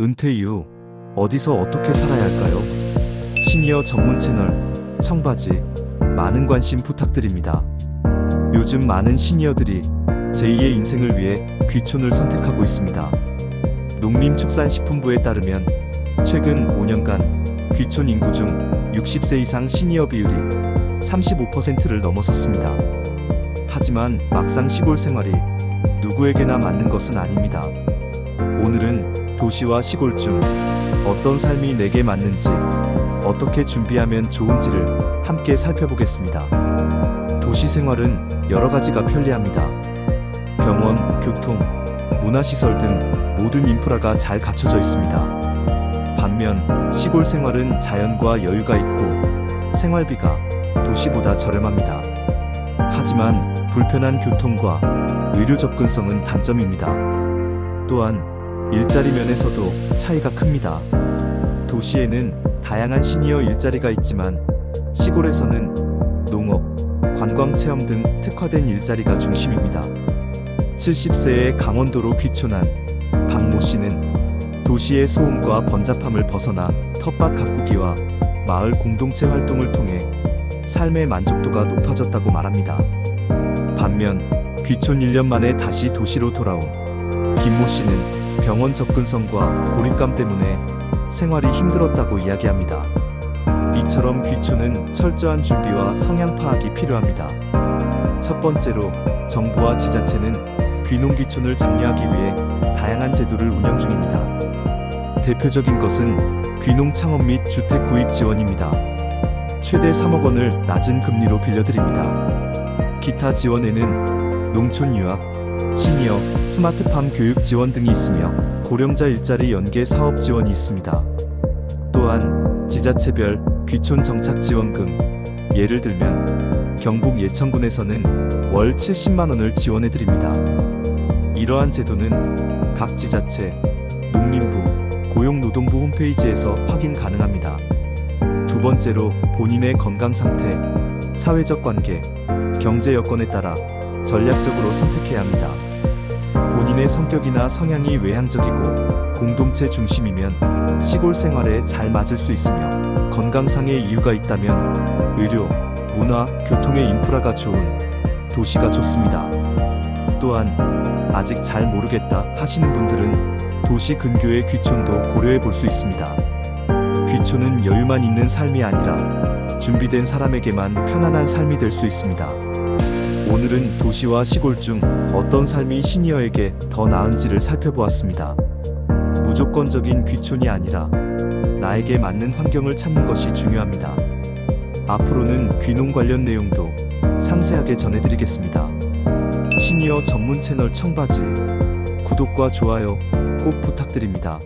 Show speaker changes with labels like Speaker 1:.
Speaker 1: 은퇴 이후 어디서 어떻게 살아야 할까요? 시니어 전문 채널 청바지 많은 관심 부탁드립니다. 요즘 많은 시니어들이 제2의 인생을 위해 귀촌을 선택하고 있습니다. 농림축산식품부에 따르면 최근 5년간 귀촌 인구 중 60세 이상 시니어 비율이 35%를 넘어섰습니다. 하지만 막상 시골 생활이 누구에게나 맞는 것은 아닙니다. 오늘은 도시와 시골 중 어떤 삶이 내게 맞는지, 어떻게 준비하면 좋은지를 함께 살펴보겠습니다. 도시 생활은 여러 가지가 편리합니다. 병원, 교통, 문화시설 등 모든 인프라가 잘 갖춰져 있습니다. 반면 시골 생활은 자연과 여유가 있고 생활비가 도시보다 저렴합니다. 하지만 불편한 교통과 의료 접근성은 단점입니다. 또한 일자리 면에서도 차이가 큽니다. 도시에는 다양한 시니어 일자리가 있지만 시골에서는 농업, 관광 체험 등 특화된 일자리가 중심입니다. 70세의 강원도로 귀촌한 박모 씨는 도시의 소음과 번잡함을 벗어나 텃밭 가꾸기와 마을 공동체 활동을 통해 삶의 만족도가 높아졌다고 말합니다. 반면 귀촌 1년 만에 다시 도시로 돌아온 김모 씨는 병원 접근성과 고립감 때문에 생활이 힘들었다고 이야기합니다. 이처럼 귀촌은 철저한 준비와 성향 파악이 필요합니다. 첫 번째로 정부와 지자체는 귀농 귀촌을 장려하기 위해 다양한 제도를 운영 중입니다. 대표적인 것은 귀농 창업 및 주택 구입 지원입니다. 최대 3억 원을 낮은 금리로 빌려드립니다. 기타 지원에는 농촌 유학, 시니어, 스마트팜 교육 지원 등이 있으며 고령자 일자리 연계 사업 지원이 있습니다. 또한 지자체별 귀촌 정착 지원금, 예를 들면 경북 예천군에서는 월 70만 원을 지원해 드립니다. 이러한 제도는 각 지자체, 농림부, 고용노동부 홈페이지에서 확인 가능합니다. 두 번째로 본인의 건강 상태, 사회적 관계, 경제 여건에 따라 전략적으로 선택해야 합니다. 본인의 성격이나 성향이 외향적이고 공동체 중심이면 시골 생활에 잘 맞을 수 있으며 건강상의 이유가 있다면 의료, 문화, 교통의 인프라가 좋은 도시가 좋습니다. 또한 아직 잘 모르겠다 하시는 분들은 도시 근교의 귀촌도 고려해 볼 수 있습니다. 귀촌은 여유만 있는 삶이 아니라 준비된 사람에게만 편안한 삶이 될 수 있습니다. 오늘은 도시와 시골 중 어떤 삶이 시니어에게 더 나은지를 살펴보았습니다. 무조건적인 귀촌이 아니라 나에게 맞는 환경을 찾는 것이 중요합니다. 앞으로는 귀농 관련 내용도 상세하게 전해드리겠습니다. 시니어 전문 채널 청바지 구독과 좋아요 꼭 부탁드립니다.